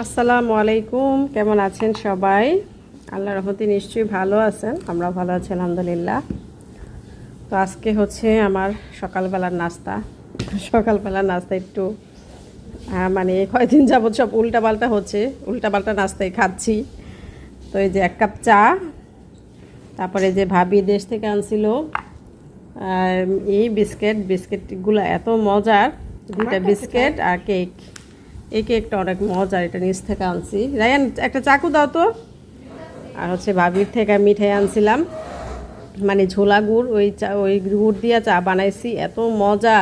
আসসালামু আলাইকুম কেমন আছেন সবাই? আল্লাহ রহমতে নিশ্চয়ই ভালো আছেন আমরা ভালো আছি আলহামদুলিল্লাহ। তো আজকে হচ্ছে আমার সকালবেলার নাস্তা। সকালবেলার নাস্তা একটু মানে কয়দিন যাবৎ সব উল্টাপাল্টা হচ্ছে উল্টাপাল্টা নাস্তাই খাচ্ছি। তো এই যে এক কাপ চা তারপরে যে ভাবি দেশ থেকে আনছিল এই বিস্কিট বিস্কিটগুলো এত মজার দুটা বিস্কিট আর কেক। এই কেকটা অনেক মজার এটা নিচ থেকে আনছি। রায়ান একটা চাকু দাও তো। আর হচ্ছে ভাবির থেকে মিঠাই আনছিলাম। মানে ঝোলা গুড় ওই চা ওই গুড় দিয়ে চা বানাইছি এত মজা।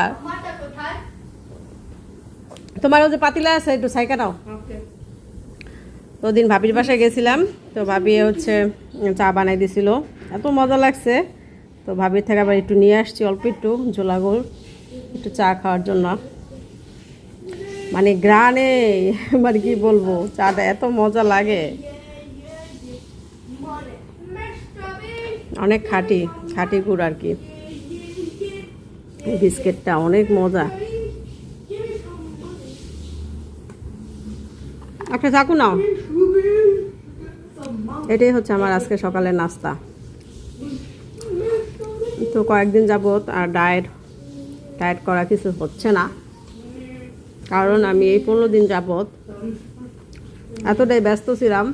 তোমার ওই যে পাতিলা আছে একটু সাইকা নাও। তো দিন ভাবির বাসায় গেছিলাম তো ভাবি হচ্ছে চা বানাই দিছিল। এত মজা লাগছে। তো ভাবির থেকে আবার একটু নিয়ে আসছি অল্প একটু ঝোলা গুড় একটু চা খাওয়ার জন্য। মানে গ্রানে মানে কি বলব, চাটা এত মজা লাগে। অনেক খাঁটি খাঁটি গুড় আর কি। বিস্কিটটা অনেক মজা। একটা চাকু নাও। এটাই হচ্ছে আমার আজকে সকালের নাস্তা। তো কয়েকদিন যাবত আর ডায়েট ডায়েট করা কিছু হচ্ছে না। কারণ আমি এই পনেরো দিন যাবত এতটাই ব্যস্ত ছিলাম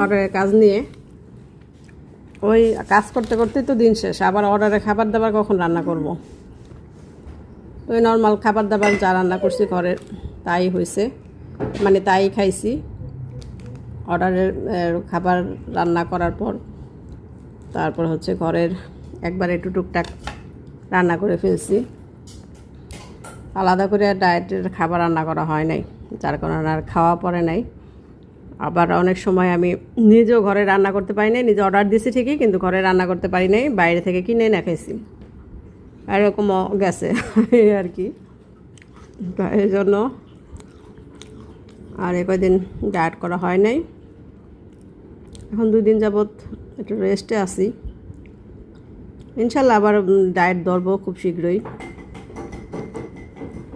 অর্ডারের কাজ নিয়ে। ওই কাজ করতে করতে তো দিন শেষ, আবার অর্ডারে খাবার দাবার কখন রান্না করব? ওই নর্মাল খাবার দাবার যা রান্না করছি ঘরের, তাই হয়েছে মানে তাই খাইছি। অর্ডারের খাবার রান্না করার পর, তারপর হচ্ছে ঘরের একবার একটু টুকটাক রান্না করে ফেলছি। আলাদা করে ডায়েটের খাবার রান্না করা হয় নাই, যার কারণে আর খাওয়া পড়ে নাই। আবার অনেক সময় আমি নিজেও ঘরে রান্না করতে পারি নাই, নিজে অর্ডার দিয়েছি ঠিকই, কিন্তু ঘরে রান্না করতে পারি নাই, বাইরে থেকে কিনে না খাইছি। এরকমও গেছে এই আর কি। এই জন্য আর এ কয়দিন ডায়েট করা হয় নাই। এখন দুই দিন যাবৎ একটু রেস্টে আছি। ইনশাল্লাহ আবার ডায়েট ধরবো খুব শীঘ্রই।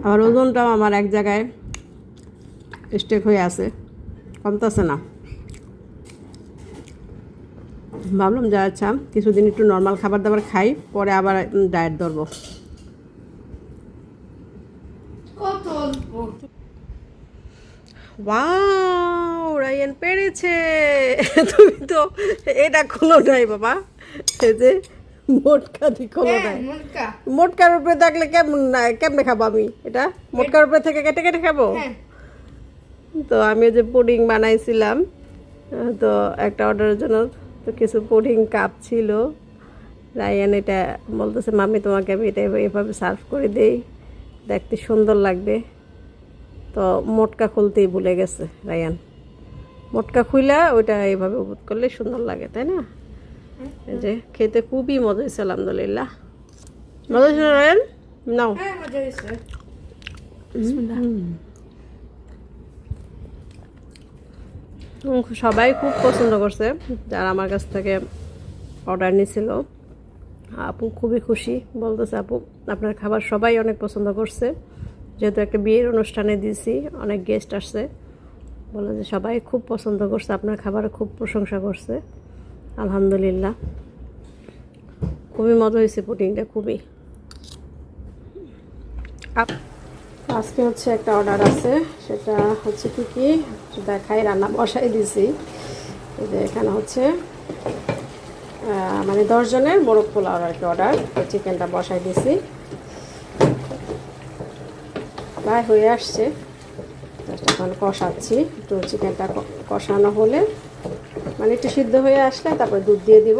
আমার ওজনটাও আমার এক জায়গায় স্টেক হয়ে আছে। কমতেছে না। ভাবলাম যা আচ্ছা কিছুদিন একটু নর্মাল খাবার দাবার খাই পরে আবার ডায়েট ধরবো। ওয়াও রায়ান পেরেছে। তুমি তো এটা খোলো নাই বাবা। এই যে মোটকা খোলো নাই হ্যাঁ, মোটকার উপরে থাকলে কেমন না কেমনে খাব আমি এটা? মোটকার উপরে থেকে কেটে কেটে খাব? হ্যাঁ। তো আমি ওই যে পুডিং বানাইছিলাম। তো একটা অর্ডারের জন্য তো কিছু পুডিং কাপ ছিল। রায়ান এটা বলতেছে মামি তোমাকে আমি এটা এভাবে- সার্ভ করে দেই। দেখতে সুন্দর লাগবে। তো মোটকা খুলতেই ভুলে গেছে রায়ান। মোটকা খুইলা ওইটা এইভাবে করলে সুন্দর লাগে তাই না? যে খেতে খুবই মজা হয়েছে আলহামদুলিল্লাহ। মজা হয়েছে না রায়ান? নাও। হ্যাঁ সবাই খুব পছন্দ করছে যারা আমার কাছ থেকে অর্ডার নিয়েছিল আপু খুবই খুশি বলতেছে আপু আপনার খাবার সবাই অনেক পছন্দ করছে। যেহেতু একটা বিয়ের অনুষ্ঠানে দিয়েছি অনেক গেস্ট আসছে। বলে যে সবাই খুব পছন্দ করছে আপনার খাবার খুব প্রশংসা করছে। আলহামদুলিল্লাহ। খুবই মজা হয়েছে পুডিংটা, খুবই। আজকে হচ্ছে একটা অর্ডার আছে, সেটা হচ্ছে কি কি দেখাই, রান্না বসাই দিছি। যে এখানে হচ্ছে মানে দশজনের মোরগ পোলাও আর কি অর্ডার চিকেনটা বসাই দিছি। প্রায় হয়ে আসছে কষাচ্ছি, একটু চিকেনটা কষানো হলে মানে একটু সিদ্ধ হয়ে আসলে তারপরে দুধ দিয়ে দিব।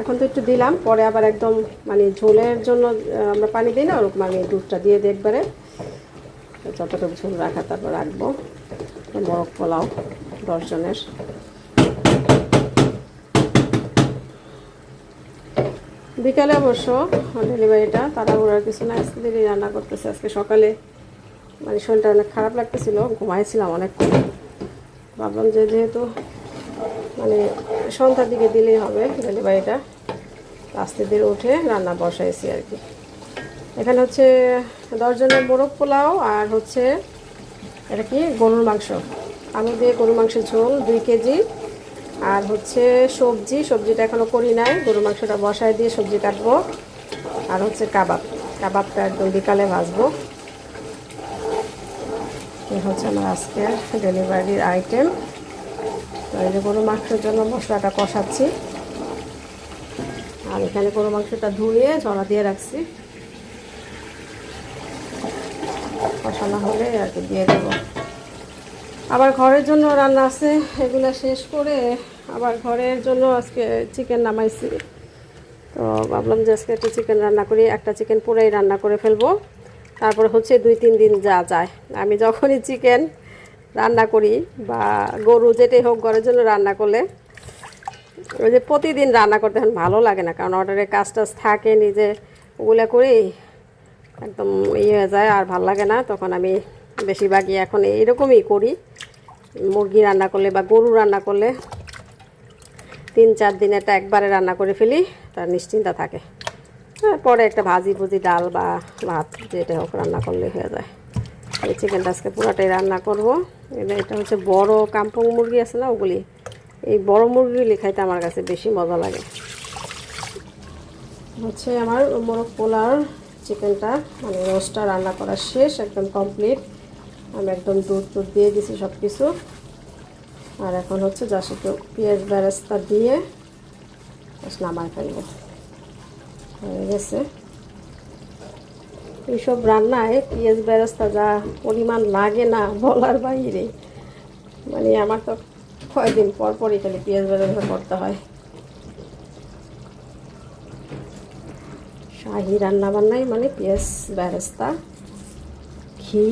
এখন তো একটু দিলাম, পরে আবার একদম মানে ঝোলের জন্য আমরা পানি দিই না, ওরকম আমি দুধটা দিয়ে দিই যতটুকু ঝোল রাখা তারপর রাখব। মোরগ পোলাও দশজনের বিকালে অবশ্য ডেলিভারিটা তাড়াহুড়ার কিছু না আজকে রান্না করতেছে, আজকে সকালে মানে শরীরটা অনেক খারাপ লাগতেছিল, ঘুমাইছিলাম অনেকক্ষণ। ভাবলাম যে যেহেতু মানে সন্ধ্যার দিকে দিলেই হবে ডেলিভারিটা আস্তে ধীরে উঠে রান্না বসাইছি আর কি। এখানে হচ্ছে দশজনের মোরগ পোলাও আর হচ্ছে এটা কি? গরুর মাংস। আলু দিয়ে গরুর মাংসের ঝোল দুই কেজি। আর হচ্ছে সবজি, সবজিটা এখনও করি নাই। গরুর মাংসটা বসায় দিয়ে সবজি কাটবো। আর হচ্ছে কাবাব। কাবাবটা একদম বিকালে ভাজবো। হচ্ছে আমার আজকের ডেলিভারির আইটেম। তো এই যে গরু মাংসের জন্য মশলাটা কষাচ্ছি। আর এখানে গরু মাংসটা ধুয়ে ঝরা দিয়ে রাখছি। কষানো হলে আর কি দিয়ে দেবো। আবার ঘরের জন্য রান্না আছে, এগুলো শেষ করে আবার ঘরের জন্য আজকে চিকেন নামাইছি। তো ভাবলাম যে আজকে একটু চিকেন রান্না করি, একটা চিকেন পুরাই রান্না করে ফেলব। তারপর হচ্ছে দুই, তিন দিন যা যায়। আমি যখনই চিকেন রান্না করি বা গরু যেটাই হোক ঘরের জন্য রান্না করলে, ওই যে প্রতিদিন রান্না করতে এখন ভালো লাগে না, কারণ অর্ডারে কাজ টাজ থাকে নিজে, ওগুলো করি একদম ইয়ে হয়ে যায় আর ভালো লাগে না। তখন আমি বেশিরভাগই এখন এইরকমই করি। মুরগি রান্না করলে বা গরু রান্না করলে তিন, চার দিন এটা একবারে রান্না করে ফেলি, তার নিশ্চিন্তা থাকে। পরে একটা ভাজি ভুজি, ডাল বা ভাত, যেটা হোক রান্না করলে হয়ে যায়। এই চিকেনটা আজকে পুরাটাই রান্না করব। এটা এটা হচ্ছে বড় কাম্পং মুরগি আছে না ওগুলি? এই বড় মুরগিগুলি খাইতে আমার কাছে বেশি মজা লাগে। হচ্ছে আমার মোরগ পোলার চিকেনটা মানে রোস্টটা রান্না করা শেষ, একদম কমপ্লিট। আমি একদম দুধ টুধ দিয়ে দিছি সব কিছু আর এখন হচ্ছে যা একটু পেঁয়াজ বেরেস্তা দিয়ে নামায় ফেলব। হয়ে গেছে। এইসব রান্নায় পেঁয়াজ বেরেস্তা যা পরিমাণ লাগে না বলার বাইরে। মানে আমার তো কয়দিন পর পরই খালি পেঁয়াজ বেরেস্তা করতে হয়। শাহি রান্না বান্নাই মানে পেঁয়াজ বেরেস্তা ঘি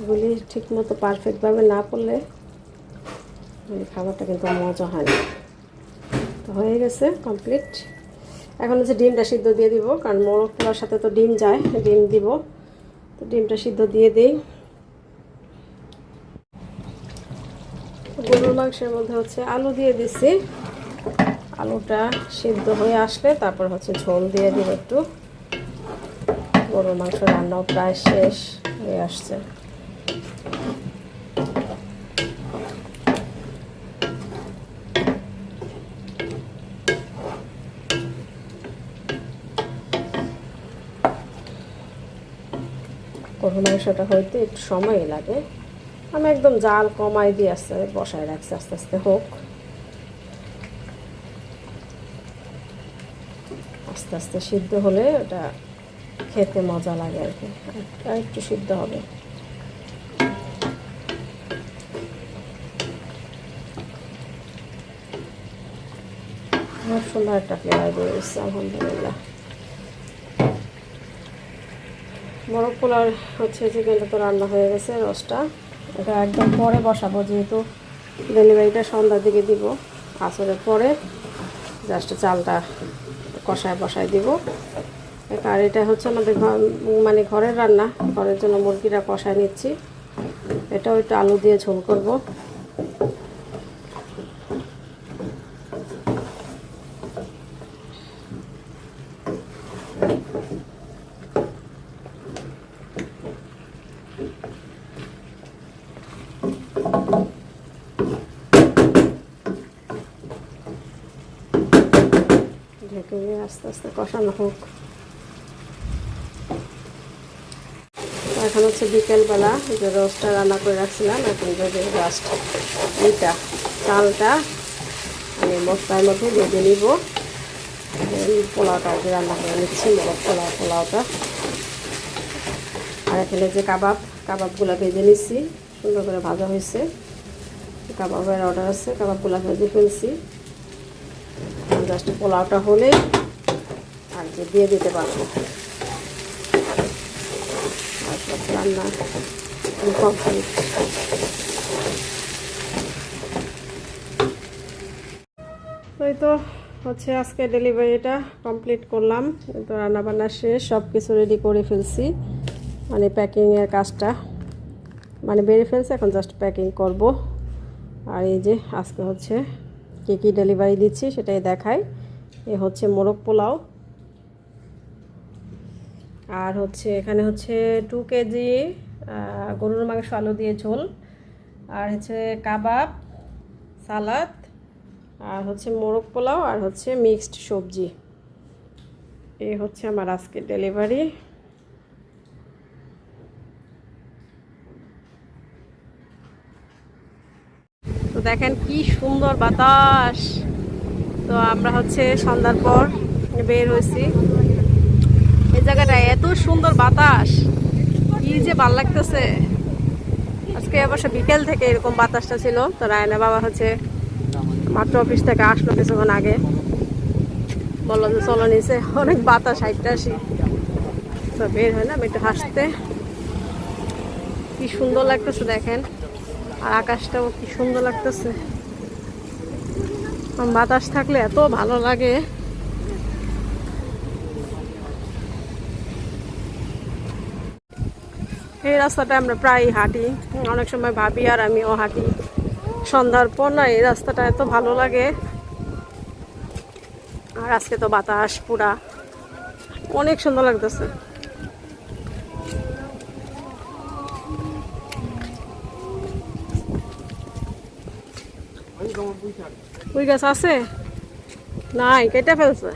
এগুলি ঠিক মতো পারফেক্টভাবে না করলে খাবারটা কিন্তু মজা হয় না। তো হয়ে গেছে কমপ্লিট এখন হচ্ছে ডিমটা সিদ্ধ দিয়ে দিব, কারণ মোরগ পোলার সাথে তো ডিম যায়, ডিম দিব। তো ডিমটা সিদ্ধ দিয়ে দিই। গরুর মাংসের মধ্যে হচ্ছে আলু দিয়ে দিছি। আলুটা সিদ্ধ হয়ে আসলে তারপর হচ্ছে ঝোল দিয়ে দিব একটু। গরুর মাংস রান্নাও প্রায় শেষ হয়ে আসছে। গরুর মাংসটা হইতে একটু সময় লাগে। আমি একদম জাল কমাই দিয়ে আস্তে বসায় রাখছি, আস্তে আস্তে হোক। আস্তে আস্তে সিদ্ধ হলে ওটা খেতে মজা লাগে আর কি। আর একটু সিদ্ধ হবে। খুব সুন্দর একটা ফ্লেভার বেরিয়েছে, আলহামদুলিল্লাহ। মোরগ পোলার হচ্ছে চিকেনটা তো রান্না হয়ে গেছে, রসটা। এটা একদম পরে বসাবো, যেহেতু ডেলিভারিটা সন্ধ্যার দিকে দিব। আসরের পরে জাস্ট চালটা কষায় বসায় দিব। আর এটা হচ্ছে আমাদের মানে ঘরের রান্না, ঘরের জন্য মুরগিটা কষায় নিচ্ছি। এটাও একটু আলু দিয়ে ঝোল করব। ঢেকে নিয়ে আস্তে আস্তে কষানো হোক এখন হচ্ছে বিকেলবেলা যে রোস্টটা রান্না করে রাখছিলাম এখন যদি জাস্ট এইটা চালটা আমি মশলার মধ্যে ভেজে নিব পোলাওটা যে রান্না করে নিচ্ছি মোরগ পোলাও পোলাওটা আর এখানে যে কাবাব কাবাবগুলো ভেজে নিচ্ছি সুন্দর করে ভাজা হয়েছে। কাবাবের অর্ডার আছে, কাবাবগুলো ভেজে ফেলছি। জাস্ট পোলাওটা হলে আর যে দিয়ে দিতে পারব। রান্না কমপ্লিট ওই তো হচ্ছে আজকে ডেলিভারিটা কমপ্লিট করলাম। তো রান্নাবান্না শেষ সব কিছু রেডি করে ফেলছি। মানে প্যাকিংয়ের কাজটা। মানে বেড়ে ফেলছে, এখন জাস্ট প্যাকিং করব। আর এই যে আজকে হচ্ছে কী কী ডেলিভারি দিচ্ছি সেটাই দেখাই। এ হচ্ছে মোরগ পোলাও। আর হচ্ছে এখানে হচ্ছে টু কেজি গরুর মাংস, আলু দিয়ে ঝোল। আর হচ্ছে কাবাব, সালাদ, আর হচ্ছে মোরগ পোলাও, আর হচ্ছে মিক্সড সবজি। এই হচ্ছে আমার আজকের ডেলিভারি দেখেন কি সুন্দর বাতাস। তো আমরা হচ্ছে সন্ধ্যার পর বের হয়েছি। এই জায়গাটা এত সুন্দর বাতাস। কি যে ভালো লাগতেছে। আজকে অবশ্য বিকেল থেকে এরকম বাতাসটা ছিল। তো রায়না বাবা হচ্ছে মাত্র অফিস থেকে আসলো কিছুক্ষণ আগে। বলল যে, চলো নিচে। অনেক বাতাস হাইটটা আসি। তো বের হলাম একটু হাসতে। কি সুন্দর লাগতেছে, দেখেন। আর আকাশটাও কি সুন্দর লাগতেছে। বাতাস থাকলে এত ভালো লাগে। এই রাস্তাটা আমরা প্রায় হাঁটি। অনেক সময় ভাবি, আর আমিও হাঁটি। সন্ধ্যার পর না এই রাস্তাটা এত ভালো লাগে। আর আজকে তো বাতাস পুরা। অনেক সুন্দর লাগতেছে। ওই গাছ আছে? নাই কেটে ফেলছে।